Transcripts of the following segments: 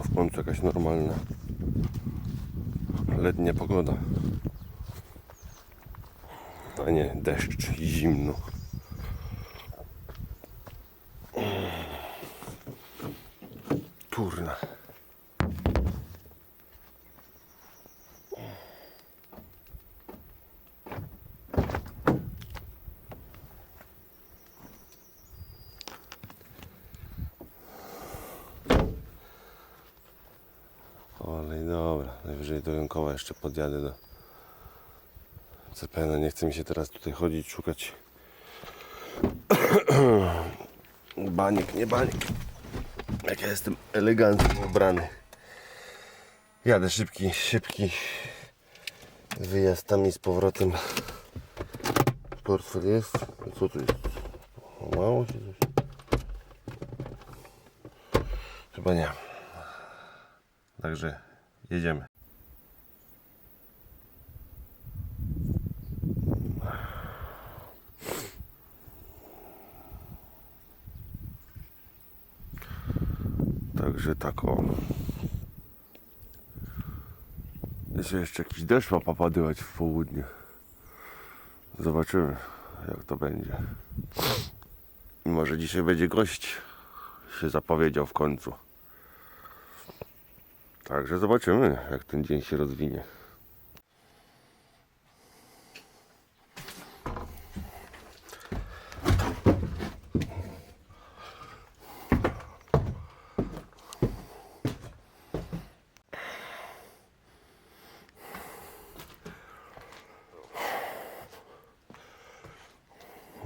w końcu jakaś normalna letnia pogoda. A nie deszcz i zimno. Turna. Ale i dobra, najwyżej do Jąkowa jeszcze podjadę do CPN. Nie chce mi się teraz tutaj chodzić, szukać baniek, nie baniek. Jak ja jestem elegancko ubrany. Jadę szybki, szybki wyjazd tam i z powrotem. Portfel jest. Co tu jest? Mało się coś. Chyba nie. Także jedziemy. Także tak o. Jest jeszcze jakiś deszcz ma popadywać w południe. Zobaczymy jak to będzie. Może dzisiaj będzie gość się zapowiedział w końcu. Także zobaczymy, jak ten dzień się rozwinie.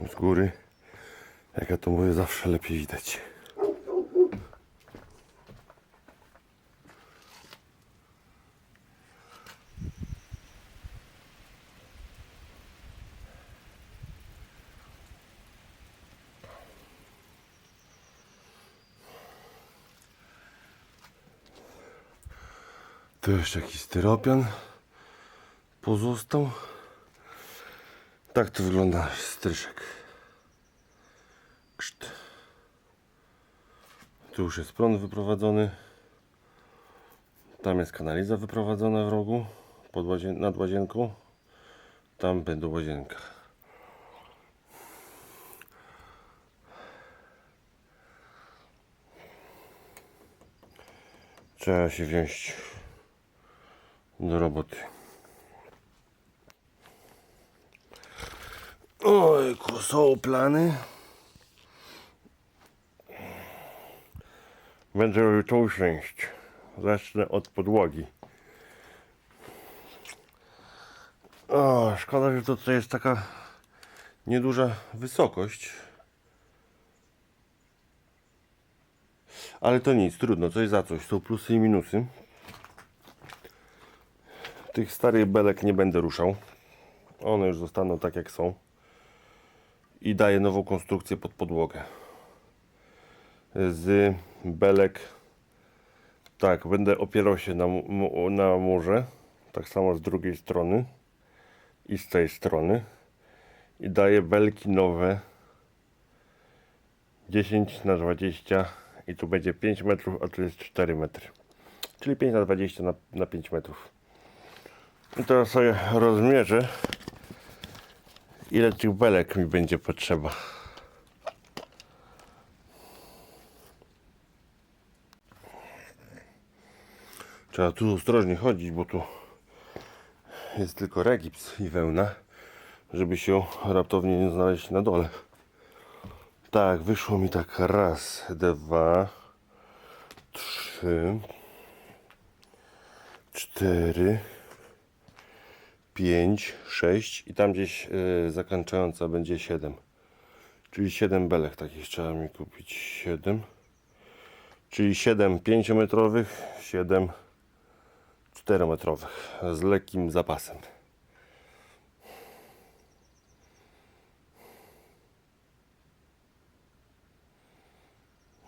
Z góry, jak ja to mówię, zawsze lepiej widać. Tu jeszcze jakiś styropian pozostał. Tak to wygląda stryszek. Kszt. Tu już jest prąd wyprowadzony. Tam jest kanaliza wyprowadzona w rogu pod łazien- nad łazienką. Tam będą łazienka. Trzeba się wziąć do roboty. Ojku, są plany. Będę robił tą część. Zacznę od podłogi. O, szkoda, że to tutaj jest taka nieduża wysokość. Ale to nic, trudno, coś za coś. Są plusy i minusy. Tych starych belek nie będę ruszał. One już zostaną tak jak są. I daję nową konstrukcję pod podłogę. Z belek. Tak, będę opierał się na, na murze. Tak samo z drugiej strony. I z tej strony. I daję belki nowe. 10 na 20 i tu będzie 5 metrów, a tu jest 4 metry. Czyli 5 na 20 na, na 5 metrów. I teraz sobie rozmierzę, ile tych belek mi będzie potrzeba. Trzeba tu ostrożnie chodzić, bo tu jest tylko regips i wełna, żeby się raptownie nie znaleźć na dole. Tak, wyszło mi tak raz, dwa, trzy, cztery, pięć, sześć i tam gdzieś yy, zakończająca będzie siedem. Czyli 7 belek takich trzeba mi kupić. 7. Czyli 7 5-metrowych, 7 4-metrowych z lekkim zapasem.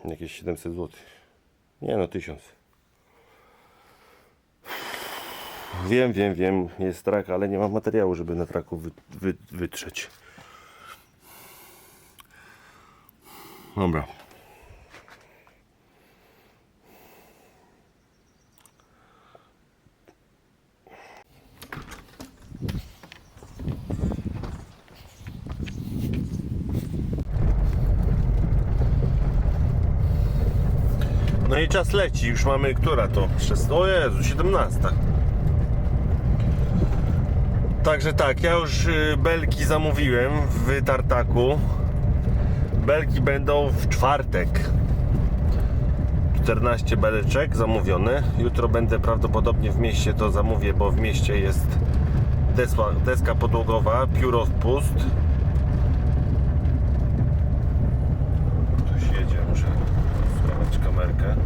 Jakieś 700 zł. Nie no, 1000. Wiem, wiem, wiem, jest trak, ale nie mam materiału, żeby na traku wy, wy, wytrzeć. Dobra. No i czas leci, już mamy która to? 16, o Jezu, 17. Także tak, ja już y, belki zamówiłem w tartaku. Belki będą w czwartek. 14 beleczek zamówione. Jutro będę prawdopodobnie w mieście to zamówię, bo w mieście jest deska, deska podłogowa, pióro w pust. Ktoś jedzie, muszę schować kamerkę.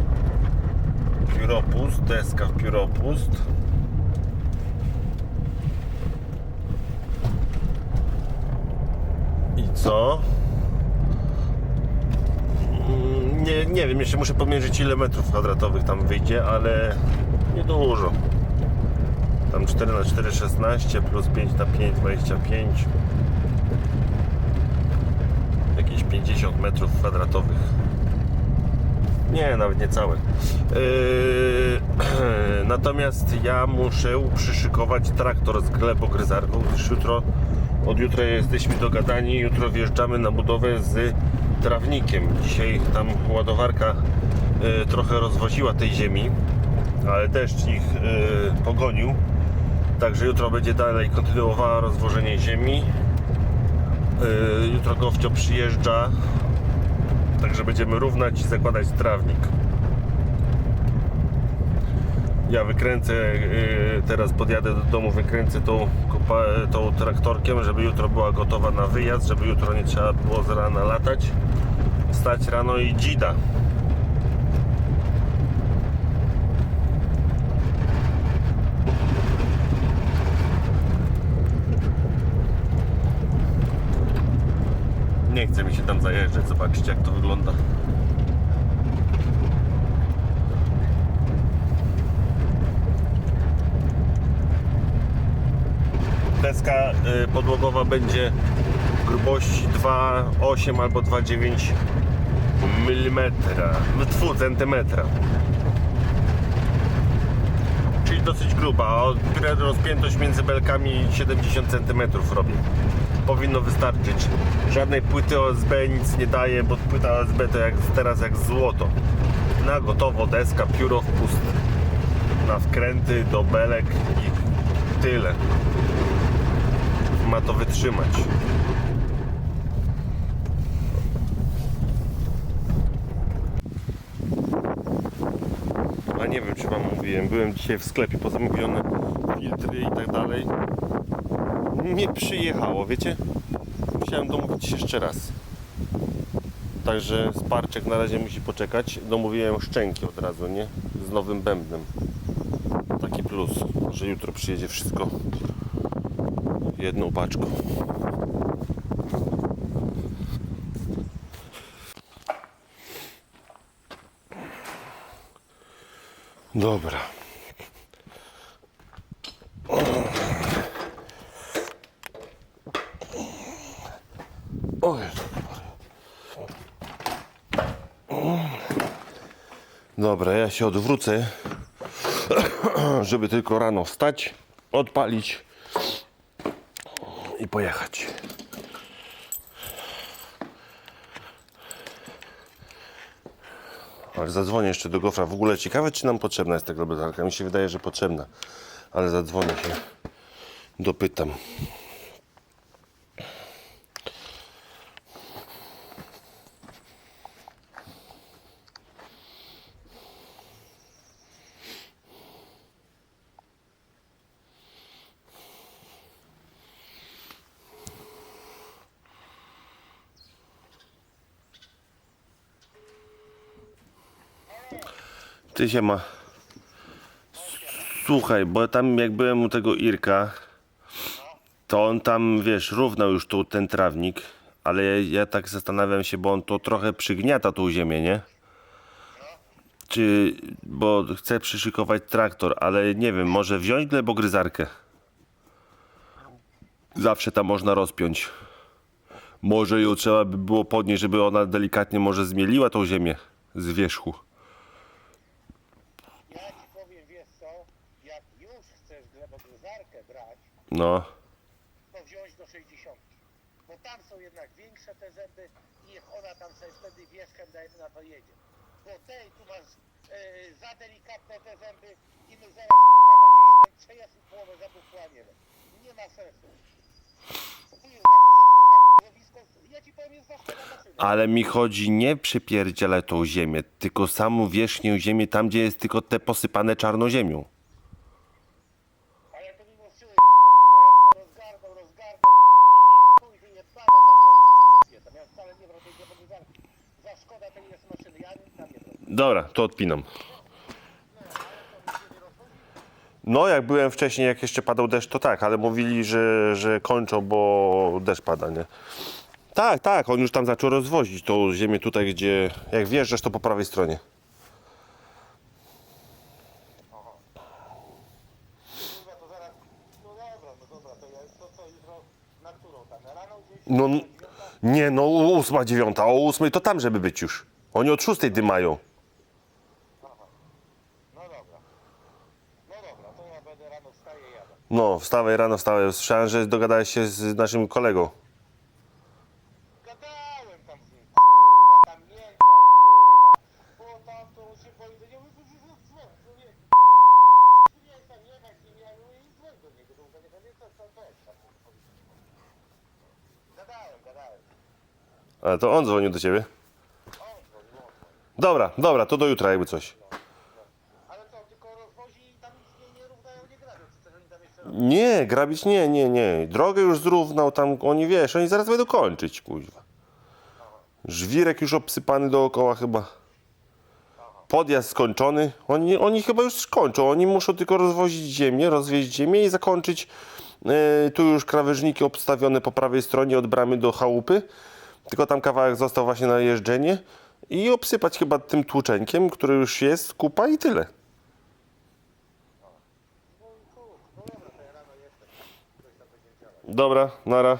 Pióropust, deska w pióropust. I co? Mm, Nie, nie wiem, jeszcze muszę pomierzyć ile metrów kwadratowych tam wyjdzie, ale niedużo. Tam 4 na 4 16 plus 5 na 5 25 jakieś 50 metrów kwadratowych. Nie, nawet nie całe. Yy, natomiast ja muszę przyszykować traktor z glebogryzarką, gdyż jutro, od jutra jesteśmy dogadani, jutro wjeżdżamy na budowę z trawnikiem. Dzisiaj tam ładowarka yy, trochę rozwoziła tej ziemi, ale deszcz ich yy, pogonił. Także jutro będzie dalej kontynuowała rozwożenie ziemi. Yy, jutro Gowcio przyjeżdża, także będziemy równać i zakładać trawnik. Ja wykręcę, yy, teraz podjadę do domu, wykręcę tą, tą traktorkiem, żeby jutro była gotowa na wyjazd, żeby jutro nie trzeba było z rana latać. Stać rano i dzida. Nie chce mi się tam zajeżdżać, zobaczcie jak to wygląda. Deska y, podłogowa będzie grubości 2,8 albo 2,9 mm, tfu, centymetra. Czyli dosyć gruba, a rozpiętość między belkami 70 cm robi. Powinno wystarczyć. Żadnej płyty OSB nic nie daje, bo płyta OSB to jak teraz jak złoto. Na gotowo deska, pióro w pust. Na wkręty do belek i tyle. Ma to wytrzymać. A nie wiem czy wam mówiłem, byłem dzisiaj w sklepie pozamówione filtry i tak dalej. Nie przyjechało, wiecie? Musiałem domówić jeszcze raz. Także Sparczek na razie musi poczekać. Domówiłem szczęki od razu, nie? Z nowym bębnem. Taki plus, że jutro przyjedzie wszystko jedną paczką. Dobra. O Jezu. Dobra, ja się odwrócę, żeby tylko rano wstać, odpalić pojechać. Ale zadzwonię jeszcze do gofra. W ogóle ciekawe, czy nam potrzebna jest ta globalizarka. Mi się wydaje, że potrzebna. Ale zadzwonię się. Dopytam. Ty się ma. Słuchaj, bo tam jak byłem u tego Irka, to on tam, wiesz, równał już tu ten trawnik, ale ja, ja tak zastanawiam się, bo on to trochę przygniata tą ziemię, nie? Czy, bo chcę przyszykować traktor, ale nie wiem, może wziąć glebogryzarkę? Zawsze tam można rozpiąć. Może ją trzeba by było podnieść, żeby ona delikatnie może zmieliła tą ziemię z wierzchu. Ja ci powiem, wiesz co, jak już chcesz glebogryzarkę brać, No. to wziąć do 60. Bo tam są jednak większe te zęby i niech ona tam sobie wtedy wierzchem na to jedzie. bo tej tu masz e, za delikatne te zęby i my zaraz kurwa będzie jeden przejazd i połowę zębów. Nie ma sensu. Tu jest za duże kurwa gruzowisko, ja ci powiem jest za szkoda maszyny. Ale mi chodzi nie przypierdzielę tą ziemię, tylko samą wierzchnią ziemię, tam gdzie jest tylko te posypane czarnoziemią. Ale to mimo wszystko, kurwa, ja bym to rozgarnął, rozgarnął i, i chuj wyjebane tam miał w dupie, tam ja wcale nie brał tej zobowiązanki. Za szkoda tej jest maszyny, ja bym tam nie brał. Dobra, to odpinam. No, jak byłem wcześniej, jak jeszcze padał deszcz, to tak, ale mówili, że, że kończą, bo deszcz pada, nie? Tak, tak, on już tam zaczął rozwozić tą ziemię tutaj, gdzie, jak wjeżdżasz, to po prawej stronie. No nie, no, ósma, dziewiąta, o ósmej to tam, żeby być już. Oni od szóstej dymają. No dobra. No dobra, to ja będę rano wstaję i jadę. No, wstawaj rano, wstawaj. Słyszałem, że dogadałeś się z naszym kolegą. Gadałem tam kurwa, tam kurwa, to się to nie mówię, że jest nie dzwoń do niego, to nie co jest Gadałem, gadałem, Ale to on dzwonił do ciebie. on on. Dobra, dobra, to do jutra jakby coś. Ale co, tylko rozwozi i tam nic nie, nie równają, nie grabią, czy coś oni tam jeszcze robią? Nie, grabić nie, nie, nie. Drogę już zrównał tam, oni wiesz, oni zaraz będą kończyć, kuźwa. Żwirek już obsypany dookoła chyba. Podjazd skończony. Oni, oni chyba już skończą. Oni muszą tylko rozwozić ziemię, rozwieźć ziemię i zakończyć. e, tu już krawężniki obstawione po prawej stronie od bramy do chałupy. Tylko tam kawałek został właśnie na jeżdżenie. I obsypać chyba tym tłuczenkiem, który już jest, kupa i tyle. Dobra, nara.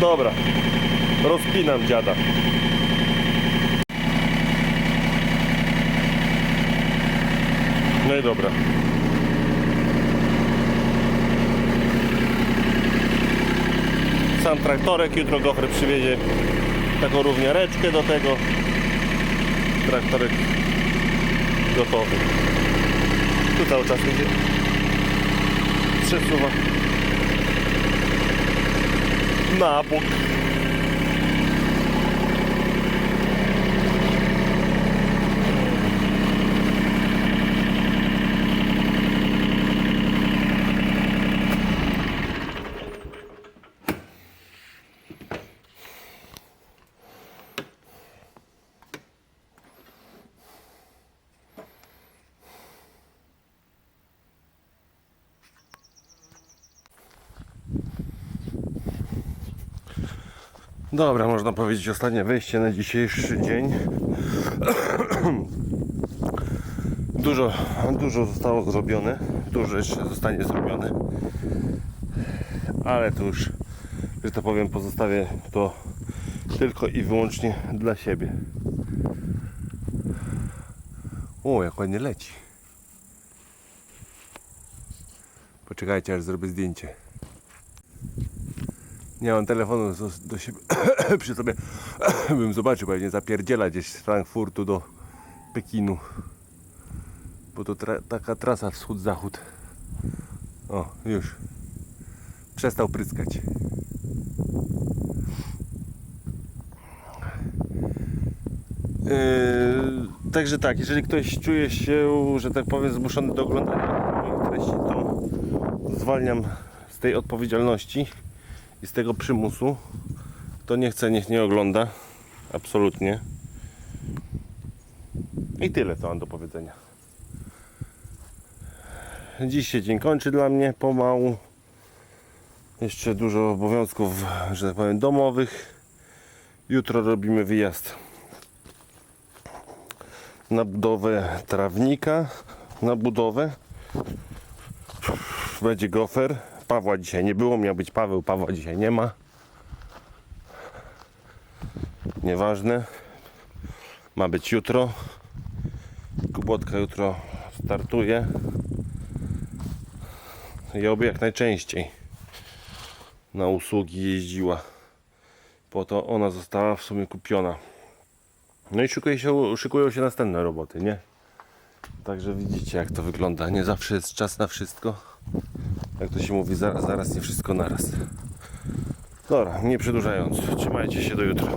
Dobra. Rozpinam dziada. No i dobra. Sam traktorek jutro gofry przywiezie taką równiareczkę do tego. Traktorek gotowy. Tu cały czas będzie przesuwa na bok. Dobra, można powiedzieć ostatnie wejście na dzisiejszy dzień. Dużo, dużo zostało zrobione, dużo jeszcze zostanie zrobione, ale to już, że to powiem, pozostawię to tylko i wyłącznie dla siebie. O, jak ładnie leci. Poczekajcie, aż zrobię zdjęcie. Nie mam telefonu do, siebie przy sobie. Bym zobaczył, pewnie zapierdziela gdzieś z Frankfurtu do Pekinu. Bo to tra- taka trasa wschód-zachód. O, już. Przestał pryskać. Yy, także tak, jeżeli ktoś czuje się, że tak powiem, zmuszony do oglądania moich treści, to zwalniam z tej odpowiedzialności i z tego przymusu. Kto nie chce, niech nie ogląda. Absolutnie. I tyle, co mam do powiedzenia. Dziś się dzień kończy dla mnie pomału. Jeszcze dużo obowiązków, że tak powiem, domowych. Jutro robimy wyjazd na budowę trawnika, na budowę. Będzie gofer. Pawła dzisiaj nie było, miał być Paweł, Pawła dzisiaj nie ma. Nieważne. Ma być jutro. Kubotka jutro startuje. I oby jak najczęściej na usługi jeździła. Po to ona została w sumie kupiona. No i szykuje się, szykują się następne roboty, nie? Także widzicie jak to wygląda. Nie zawsze jest czas na wszystko. Jak to się mówi, zaraz, zaraz nie wszystko naraz. Dobra, nie przedłużając. Trzymajcie się do jutra.